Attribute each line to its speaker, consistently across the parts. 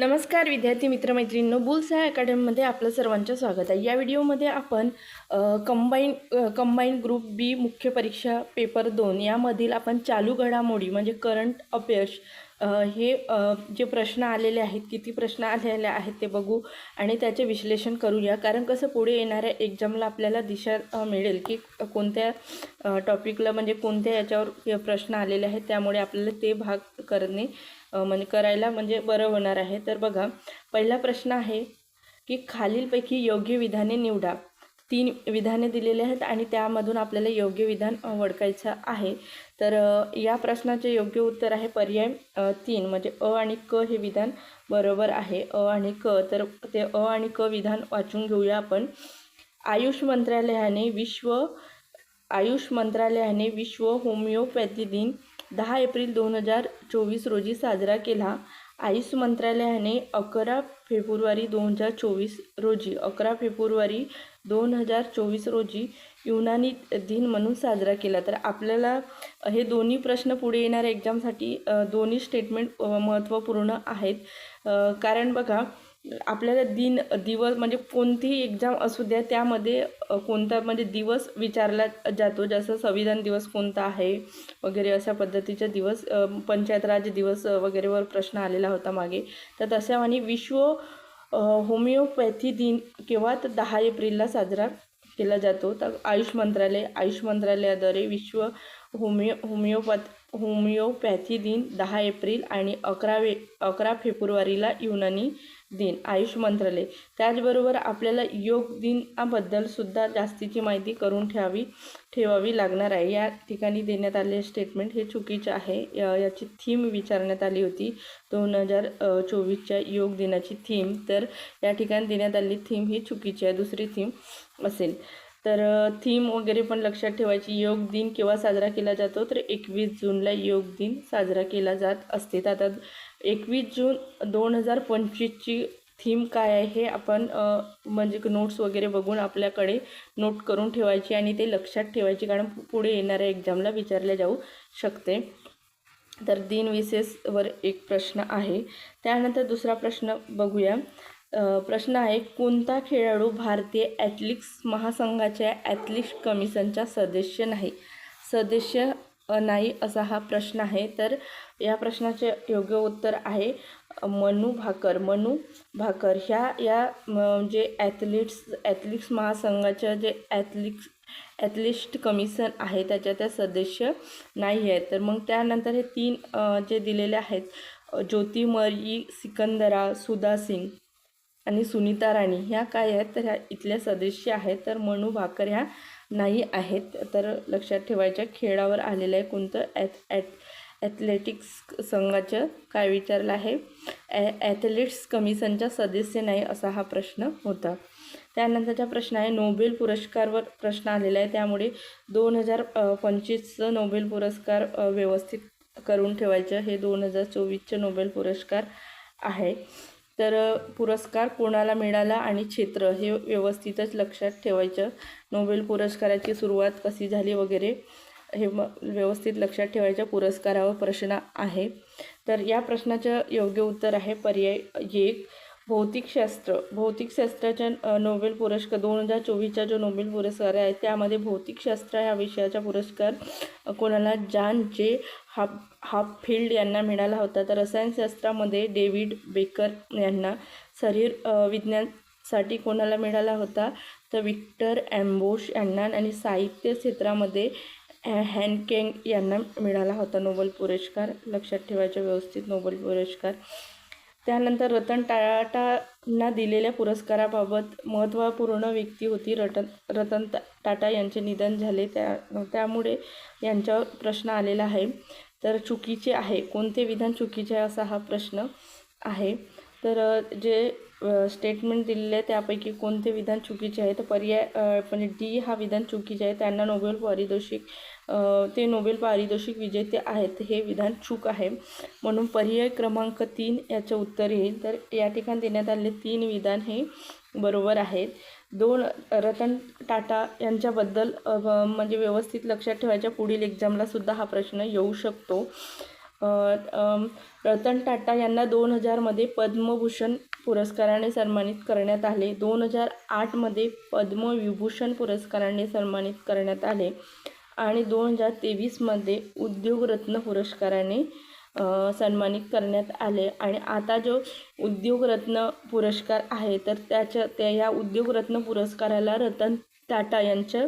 Speaker 1: नमस्कार विद्यार्थी मित्रमैत्रिणींनो बुलसाय अकॅडमीमध्ये आपलं सर्वांचं स्वागत आहे. या व्हिडिओमध्ये आपण कंबाईन कंबाईन ग्रुप बी मुख्य परीक्षा पेपर दोन यामधील आपण चालू घडामोडी म्हणजे करंट अफेअर्स हे जे प्रश्न आलेले आहेत किती प्रश्न आलेले आहेत ते बघू आणि त्याचे विश्लेषण करूया. कारण कसं पुढे येणाऱ्या एक्झामला आपल्याला दिशा मिळेल की कोणत्या टॉपिकला म्हणजे कोणत्या याच्यावर प्रश्न आलेले आहेत त्यामुळे आपल्याला ते भाग करणे म्हणजे करायला म्हणजे बरं होणार आहे. तर बघा पहिला प्रश्न आहे की खालीलपैकी योग्य विधाने निवडा. तीन विधाने दिलेली आहेत आणि त्यामधून आपल्याला योग्य विधान ओळखायचं आहे. तर या प्रश्नाचे योग्य उत्तर आहे पर्याय तीन. म्हणजे अ आणि क हे विधान बरोबर आहे. अ आणि क तर ते अ आणि क विधान वाचून घेऊया आपण. आयुष मंत्रालयाने विश्व आयुष मंत्रालयाने विश्व होमिओपॅथी दिन दहा एप्रिल दोन हजार चोवीस रोजी साजरा केला. आयुष मंत्रालयाने अकरा फेब्रुवारी दोन हजार चोवीस रोजी अकरा फेब्रुवारी दोन हजार चोवीस रोजी युनानी दिन म्हणून साजरा केला. तर आपल्याला हे दोन्ही प्रश्न पुढे येणाऱ्या एक्झामसाठी दोन्ही स्टेटमेंट महत्त्वपूर्ण आहेत. कारण बघा आपल्याला दिन दिवस म्हणजे कोणतीही एक्झाम असू द्या त्यामध्ये कोणता म्हणजे दिवस विचारला जातो. जसं संविधान दिवस कोणता आहे वगैरे अशा पद्धतीचा दिवस पंचायत राज दिवस वगैरेवर प्रश्न आलेला होता मागे. तर तशा आणि विश्व होमिओपॅथी दिन केव्हा तर दहा एप्रिलला साजरा केला जातो. तर आयुष मंत्रालय आयुष मंत्रालयाद्वारे विश्व होमिओ होमिओपॅथ होमिओपॅथी दिन दहा एप्रिल आणि अकरावे अकरा फेब्रुवारीला युनानी दिन आयुष मंत्रालय. त्याचबरोबर आपल्याला योग दिनाबद्दल सुद्धा जास्तीची माहिती करून ठेवावी ठेवावी लागणार आहे. या ठिकाणी देण्यात आलेले स्टेटमेंट हे चुकीचे आहे. या- याची थीम विचारण्यात आली होती. दोन हजार चोवीसच्या योग दिनाची थीम तर या ठिकाणी देण्यात आलेली थीम ही चुकीची आहे. दुसरी थीम असेल. तर थीम वगैरे पण लक्षात ठेवायची. योग दिन केव्हा साजरा केला जातो? तर एकवीस जूनला योग दिन साजरा केला जात असते. तर आता एकवीस जून दोन हजार पंचवीसची थीम काय आहे हे आपण म्हणजे नोट्स वगैरे बघून आपल्याकडे नोट करून ठेवायची आणि ते लक्षात ठेवायची. कारण पुढे येणाऱ्या एक्झामला विचारले जाऊ शकते. तर दिन विशेषवर एक प्रश्न आहे. त्यानंतर दुसरा प्रश्न बघूया. प्रश्न आहे कोणता खेळाडू भारतीय ॲथलिक्स महासंघाच्या ॲथलिक्स कमिशनचा सदस्य नाही? सदस्य नाही असा हा प्रश्न आहे. तर या प्रश्नाचे योग्य उत्तर आहे मनू मनु भाकर. मनू भाकर ह्या या जे ॲथलिट्स ॲथलिक्स महासंघाच्या जे ॲथलिक्स ॲथलिस्ट कमिशन आहे त्याच्या त्या सदस्य नाही आहेत. तर मग त्यानंतर हे तीन जे दिलेले आहेत ज्योती ज्योतिमयी सिकंदरा सुधा सिंग आणि सुनीता राणी ह्या काय आहेत? तर ह्या इथल्या सदस्य आहेत. तर मनू भाकर ह्या नाही आहेत. तर लक्षात ठेवायच्या खेळावर आलेलं आहे कोणतं? ॲथ ॲथ ॲथलेटिक्स संघाचं काय विचारलं आहे? ॲ ॲथलेट्स कमिशनचा सदस्य नाही असा हा प्रश्न होता. त्यानंतरचा प्रश्न आहे नोबेल पुरस्कारवर प्रश्न आलेला आहे. त्यामुळे दोन हजार पंचवीसचं नोबेल पुरस्कार व्यवस्थित करून ठेवायचं. हे दोन हजार चोवीसचं नोबेल पुरस्कार आहे. तर पुरस्कार कोणाला मिळाला आणि क्षेत्र हे व्यवस्थितच लक्षात ठेवायचं. नोबेल पुरस्काराची सुरुवात कशी झाली वगैरे हे म व्यवस्थित लक्षात ठेवायच्या पुरस्कारावर प्रश्न आहे. तर या प्रश्नाचं योग्य उत्तर आहे पर्याय एक. भौतिकशास्त्र भौतिकशास्त्राच्या नोबेल पुरस्कार दोन हजार चोवीसचा जो नोबेल पुरस्कार आहे त्यामध्ये भौतिकशास्त्र ह्या विषयाचा पुरस्कार कोणाला जान जे हाफ फील्ड यांना मिळाला होता. तर रसायनशास्त्रामध्ये डेव्हिड बेकर यांना शरीर विज्ञानसाठी कोणाला मिळाला होता? तर विक्टर ॲम्बोश यांना आणि साहित्य क्षेत्रामध्ये हॅ- हॅनकेंग यांना मिळाला होता नोबेल पुरस्कार. लक्षात ठेवायचा व्यवस्थित नोबेल पुरस्कार. त्यानंतर रतन टाटांना दिलेल्या पुरस्काराबाबत महत्त्वपूर्ण व्यक्ती होती रतन रतन टाटा यांचे निधन झाले. त्या त्यामुळे यांच्यावर प्रश्न आलेला आहे. तर चुकीचे आहे. कोणते विधान चुकीचे आहे असा हा प्रश्न आहे. तर जे स्टेटमेंट दिलेले आहे त्यापैकी कोणते विधान चुकीचे आहे? तर पर्याय म्हणजे डी हा विधान चुकीचे आहे. त्यांना नोबेल पारितोषिक ते नोबेल पारितोषिक विजेते आहेत हे विधान चूक आहे. म्हणून पर्याय क्रमांक तीन याचं उत्तर येईल. तर या ठिकाणी देण्यात आलेले तीन विधान हे बरोबर आहेत. दोन रतन टाटा यांच्याबद्दल म्हणजे व्यवस्थित लक्षात ठेवायच्या पुढील एक्झामला सुद्धा हा प्रश्न येऊ शकतो. रतन टाटा यांना दोन हजारमध्ये पद्मभूषण पुरस्काराने सन्मानित करण्यात आले. दोन हजार आठमध्ये पद्मविभूषण पुरस्काराने सन्मानित करण्यात आले. आणि दोन हजार तेवीसमध्ये उद्योगरत्न पुरस्काराने सन्मानित करण्यात आले. आणि आता जो उद्योगरत्न पुरस्कार आहे तर त्याच्या त्या या उद्योगरत्न पुरस्काराला रतन टाटा यांचं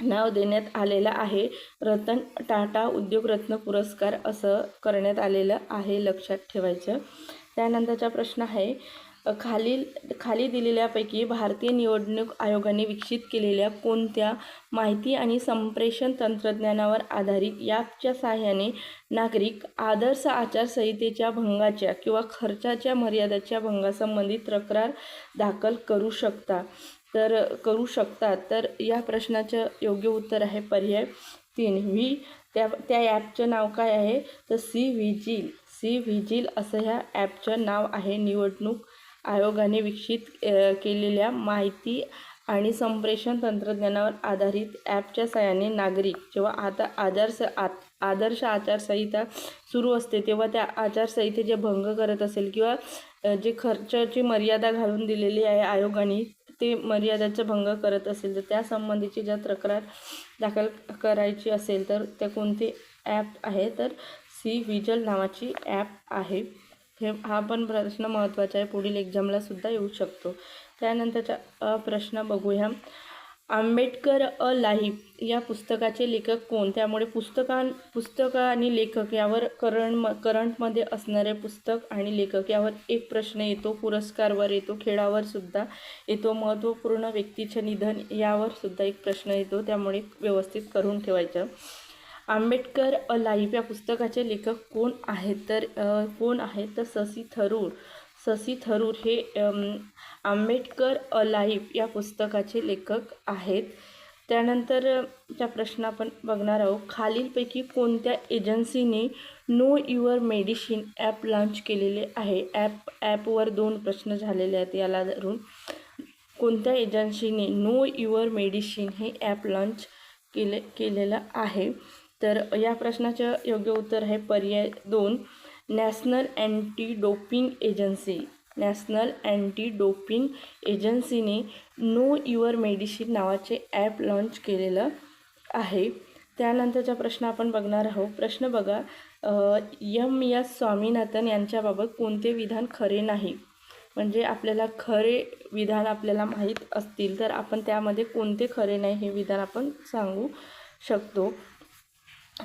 Speaker 1: नाव देण्यात आलेलं आहे. रतन टाटा उद्योगरत्न पुरस्कार असं करण्यात आलेलं आहे लक्षात ठेवायचं. त्यानंतरचा प्रश्न आहे खालील खाली दिलेल्यापैकी भारतीय निवडणूक आयोगाने विकसित केलेल्या कोणत्या माहिती आणि संप्रेषण तंत्रज्ञानावर आधारित ॲपच्या सहाय्याने नागरिक आदर्श आचारसंहितेच्या भंगाच्या किंवा खर्चाच्या मर्यादेच्या भंगासंबंधित तक्रार दाखल करू शकता तर करू शकतात तर या प्रश्नाचं योग्य उत्तर आहे पर्याय तीन. व्ही. त्या त्या ॲपचं नाव काय आहे? तर सी. Vigil C. व्हिजिल असं ह्या ॲपचं नाव आहे निवडणूक आयोगाने विकसित केलेल्या माहिती आणि संप्रेषण तंत्रज्ञानावर आधारित ॲपच्या सहाय्याने नागरिक जेव्हा आता आदर्श आ आदर्श आचारसंहिता सुरू असते तेव्हा त्या आचारसंहितेचे भंग करत असेल किंवा जे खर्चाची मर्यादा घालून दिलेली आहे आयोगाने ते मर्यादाचा भंग करत असेल तर त्यासंबंधीची ज्या तक्रार दाखल करायची असेल तर त्या कोणते ॲप आहे? तर सी विजल नावाची ॲप आहे. हे हा पण प्रश्न महत्त्वाचा आहे. पुढील एक्झामला सुद्धा येऊ शकतो. त्यानंतरचा अ, प्रश्न बघूया. आंबेडकर अ लाईफ या पुस्तकाचे लेखक कोण? त्यामुळे पुस्तकां पुस्तक आणि लेखक यावर करण म करंटमध्ये असणारे पुस्तक आणि लेखक यावर एक प्रश्न येतो. पुरस्कारवर येतो. खेळावर सुद्धा येतो. महत्त्वपूर्ण व्यक्तीचे निधन यावर सुद्धा एक प्रश्न येतो. त्यामुळे व्यवस्थित करून ठेवायचं. आंबेडकर अ या पुस्तकाचे लेखक कोण आहेत? तर कोण आहेत? तर शशी थरूर. शशी थरूर हे आंबेडकर अ या पुस्तकाचे लेखक आहेत. त्यानंतर त्या प्रश्न आपण बघणार आहोत. खालीलपैकी कोणत्या एजन्सीने know your medicine app launch केलेले आहे? ॲप ॲपवर दोन प्रश्न झालेले आहेत याला धरून कोणत्या एजन्सीने नो युअर मेडिसिन हे ॲप लॉन्च केले केलेलं आहे? तर या प्रश्नाचं योग्य उत्तर आहे पर्याय दोन. National anti doping agency national anti doping एजन्सीने know your medicine नावाचे ॲप लॉन्च केलेलं आहे. त्यानंतरचा प्रश्न आपण बघणार आहोत. प्रश्न बघा यम एस स्वामीनाथन यांच्याबाबत कोणते विधान खरे नाही? म्हणजे आपल्याला खरे विधान आपल्याला माहीत असतील तर आपण त्यामध्ये कोणते खरे नाही हे विधान आपण सांगू शकतो.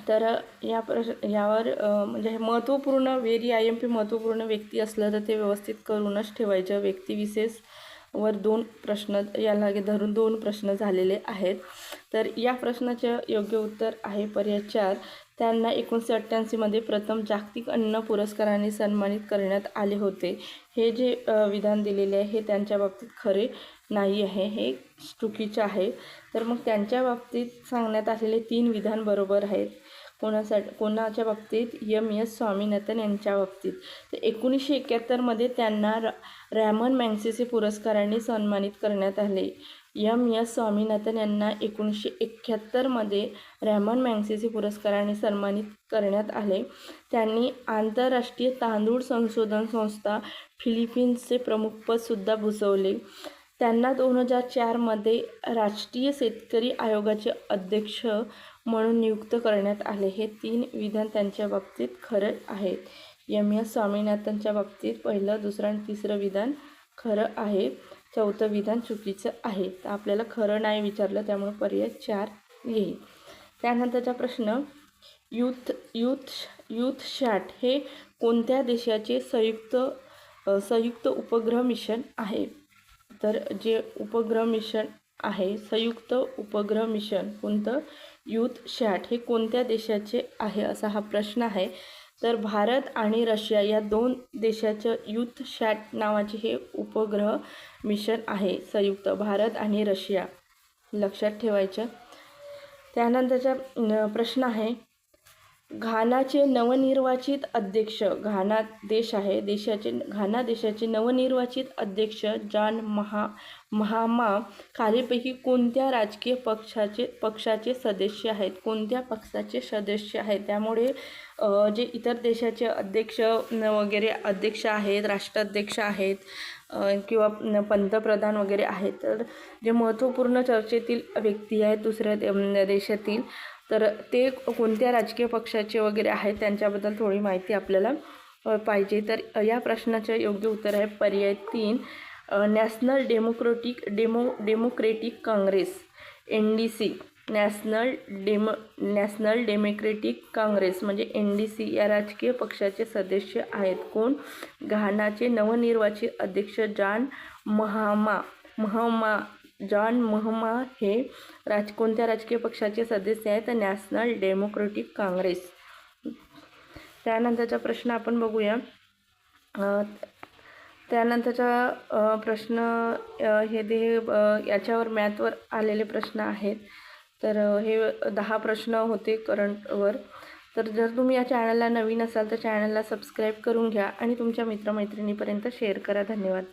Speaker 1: तर या प्रश्न यावर म्हणजे महत्त्वपूर्ण व्हेरी आय एम पी महत्त्वपूर्ण व्यक्ती असलं तर ते व्यवस्थित करूनच ठेवायचं. व्यक्तिविशेष वर दोन प्रश्न याला धरून दोन प्रश्न झालेले आहेत. तर या प्रश्नाचं योग्य उत्तर आहे पर्याय चार. त्यांना एकोणीसशे अठ्ठ्याऐंशीमध्ये प्रथम जागतिक अन्न पुरस्काराने सन्मानित करण्यात आले होते. हे जे विधान दिलेले आहे हे त्यांच्या बाबतीत खरे नाही आहे. हे चुकीचं आहे. तर मग त्यांच्या बाबतीत सांगण्यात आलेले तीन विधान बरोबर आहेत. कोणासाठी कोणाच्या बाबतीत? M S. स्वामीनाथन यांच्या बाबतीत. तर एकोणीसशे एक्क्याहत्तरमध्ये त्यांना र रॅमन मॅन्सेसे पुरस्काराने सन्मानित करण्यात आले. यम एस स्वामीनाथन यांना एकोणीसशे एक्याहत्तरमध्ये रॅमन मॅग्सेसे पुरस्काराने सन्मानित करण्यात आले. त्यांनी आंतरराष्ट्रीय तांदूळ संशोधन संस्था फिलिपिन्सचे प्रमुखपदसुद्धा भूषवले. त्यांना दोन हजार चारमध्ये राष्ट्रीय शेतकरी आयोगाचे अध्यक्ष म्हणून नियुक्त करण्यात आले. हे तीन विधान त्यांच्या बाबतीत खरं आहेत यम एस स्वामीनाथनच्या बाबतीत पहिलं दुसरं आणि तिसरं विधान खरं आहे. चौथं विधान चुकीचं आहे. तर आपल्याला खरं नाही विचारलं त्यामुळे पर्याय चार येईल. त्यानंतरचा प्रश्न युथ युथ युथ शॅट हे कोणत्या देशाचे संयुक्त संयुक्त उपग्रह मिशन आहे? तर जे उपग्रह मिशन आहे संयुक्त उपग्रह मिशन कोणतं? युथ शॅट हे कोणत्या देशाचे आहे असा हा प्रश्न आहे. तर भारत आणि रशिया या दोन देशाचं युथ शॅट नावाचे हे उपग्रह मिशन आहे संयुक्त भारत आणि रशिया. लक्षात ठेवायचं. त्यानंतरचा प्रश्न आहे घानाचे नवनिर्वाचित अध्यक्ष घाना देश आहे. देशाचे घाना देशाचे नवनिर्वाचित अध्यक्ष जॉन महा महामा खालीलपैकी कोणत्या राजकीय पक्षाचे पक्षाचे सदस्य आहेत? कोणत्या पक्षाचे सदस्य आहेत? त्यामुळे जे इतर देशाचे अध्यक्ष न वगैरे अध्यक्ष आहेत राष्ट्राध्यक्ष आहेत किंवा पंतप्रधान वगैरे आहेत तर जे महत्त्वपूर्ण चर्चेतील व्यक्ती आहेत दुसऱ्या दे- देशातील तर ते कोणत्या राजकीय पक्षाचे वगैरे आहेत त्यांच्याबद्दल थोडी माहिती आपल्याला पाहिजे. तर या प्रश्नाचे योग्य उत्तर आहे पर्याय तीन national democratic demo democratic congress N D C. National demo national democratic congress म्हणजे एन डी सी या राजकीय पक्षाचे सदस्य आहेत. कोण? घानाचे नवनिर्वाचित अध्यक्ष जॉन महामा महामा जॉन महमा हे राज कोणत्या राजकीय पक्षाचे सदस्य आहेत? तर नॅशनल डेमोक्रेटिक काँग्रेस. त्यानंतरचा प्रश्न आपण बघूया. त्यानंतरचा प्रश्न हे दे याच्यावर मॅथवर आलेले प्रश्न आहेत. तर हे दहा प्रश्न होते करंटवर. तर जर तुम्ही या चॅनलला नवीन असाल तर चॅनलला सबस्क्राईब करून घ्या आणि तुमच्या मित्रमैत्रिणीपर्यंत शेअर करा. धन्यवाद.